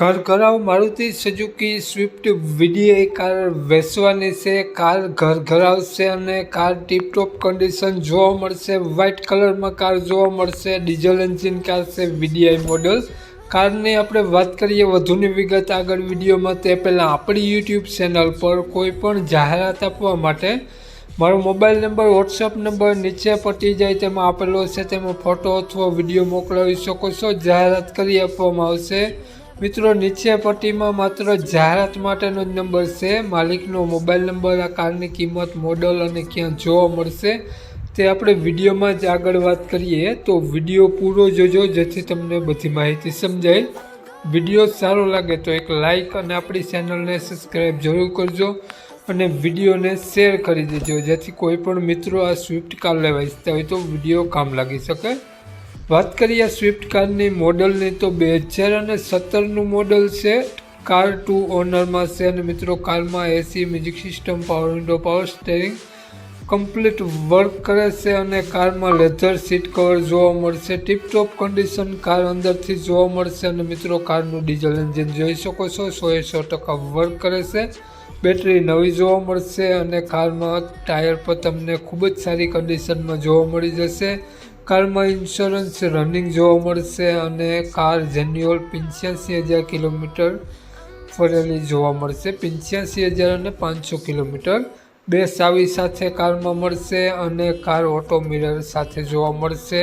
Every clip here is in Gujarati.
ઘર ઘરાવ Maruti Suzuki Swift VDI car વેચવાની છે, કાર ઘર ઘરાવશે અને કાર ટીપટોપ કન્ડિશન જોવા મળશે વ્હાઇટ કલરમાં કાર જોવા મળશે ડીઝલ એન્જિન કાર છે વીડીઆઈ મોડલ કારની આપણે વાત કરીએ વધુની વિગત આગળ વિડીયોમાં, તે પહેલાં આપણી યુટ્યુબ ચેનલ પર કોઈ પણ જાહેરાત આપવા માટે મારો મોબાઈલ નંબર વોટ્સઅપ નંબર નીચે પટી જાય, તેમાં આપેલો છે, તેમાં ફોટો અથવા વીડિયો મોકલાવી શકો છો. જાહેરાત કરી આપવામાં આવશે. મિત્રો, નીચે પટ્ટીમાં માત્ર જાહેરાત માટેનો જ નંબર છે. માલિકનો મોબાઈલ નંબર આ કારની કિંમત મોડલ અને ક્યાં જોવા મળશે તે આપણે વિડીયોમાં જ આગળ વાત કરીએ. તો વીડિયો પૂરો જોજો, જેથી તમને બધી માહિતી સમજાય. વીડિયો સારો લાગે તો એક લાઈક અને આપણી ચેનલને સબસ્ક્રાઈબ જરૂર કરજો અને વિડીયોને શેર કરી દેજો. જેથી કોઈ પણ મિત્રો આ સ્વિફ્ટ કાર લેવા ઈચ્છતા હોય તો વીડિયો કામ લાગી શકે. વાત કરીએ સ્વિફ્ટ કારની મોડલની તો બે હજાર અને સત્તરનું મોડલ છે. કાર ટુ ઓનરમાં છે અને મિત્રો કારમાં AC music system power window power steering complete work કરે છે અને કારમાં લેધર સીટ કવર જોવા મળશે. ટીપટોપ કન્ડિશન કાર અંદરથી જોવા મળશે અને મિત્રો કારનું ડીઝલ એન્જિન જોઈ શકો છો. સો એ સો ટકા વર્ક કરે છે. બેટરી નવી જોવા મળશે અને કારમાં ટાયર પર તમને ખૂબ જ સારી કન્ડિશનમાં જોવા મળી જશે. કારમાં ઇન્સ્યોરન્સ રનિંગ જોવા મળશે અને કાર જેન્યુઅલ પંચ્યાસી હજાર કિલોમીટર ફરેલી જોવા મળશે. પંચ્યાસી હજાર અને પાંચસો કિલોમીટર બે સાવી સાથે કારમાં મળશે અને કાર ઓટો મિરર સાથે જોવા મળશે.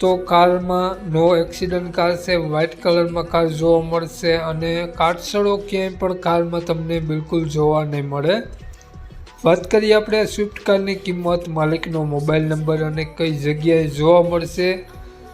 તો કારમાં નો એક્સિડન્ટ કાર છે વ્હાઇટ કલરમાં કાર જોવા મળશે અને કાટસળો ક્યાંય પણ કારમાં તમને બિલકુલ જોવા નહીં મળે. વાત કરીએ આપણે સ્વિફ્ટ કારની કિંમત, માલિકનો મોબાઈલ નંબર અને કઈ જગ્યાએ જોવા મળશે.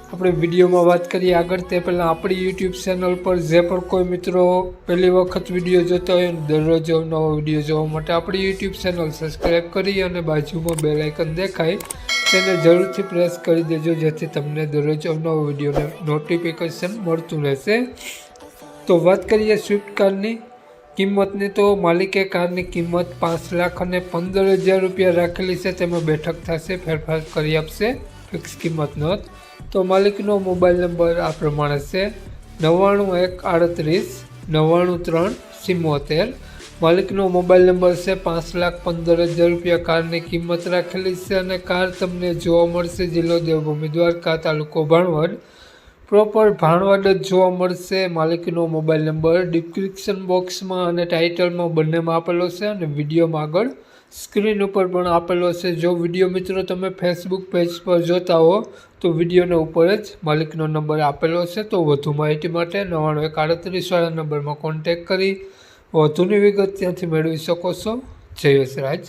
આપણે વિડીયોમાં વાત કરીએ આગળ તે પહેલાં આપણી યુટ્યુબ ચેનલ પર જે પણ કોઈ મિત્રો પહેલી વખત વીડિયો જોતા હોય દરરોજ નવો વીડિયો જોવા માટે આપણી યુટ્યુબ ચેનલ સબસ્ક્રાઈબ કરી અને બાજુમાં બે લાઇકન દેખાય તેને જરૂરથી પ્રેસ કરી દેજો, જેથી તમને દરરોજ નવો વિડીયોને નોટિફિકેશન મળતું રહેશે. તો વાત કરીએ સ્વિફ્ટ કારની કિંમતની તો માલિકે કારની કિંમત પાંચ લાખ અને પંદર હજાર રૂપિયા રાખેલી છે, તેમાં બેઠક થશે, ફેરફાર કરી આપશે ફિક્સ કિંમત નોંધ. તો માલિકનો મોબાઈલ નંબર આ પ્રમાણે છે, નવ્વાણું એક આડત્રીસ, નવ્વાણું ત્રણ સિમ્મોતેર. માલિકનો મોબાઈલ નંબર છે, પાંચ લાખ પંદર હજાર રૂપિયા કારની કિંમત રાખેલી છે અને કાર તમને જોવા મળશે, જિલ્લો દેવભૂમિ દ્વારકા, તાલુકો ભાણવડ. પ્રોપર ભાણવડ જ જોવા મળશે. માલિકનો મોબાઈલ નંબર ડિસ્ક્રિપ્શન બોક્સમાં અને ટાઇટલમાં બંનેમાં આપેલો છે અને વિડીયોમાં આગળ સ્ક્રીન ઉપર પણ આપેલો છે. જો વીડિયો મિત્રો તમે ફેસબુક પેજ પર જોતા હો, તો વિડીયોના ઉપર જ માલિકનો નંબર આપેલો છે. તો વધુ માહિતી માટે નવ્વાણું એક આડત્રીસવાળા નંબરમાં કોન્ટેક કરી. વધુની વિગત ત્યાંથી મેળવી શકો છો. જય રાજ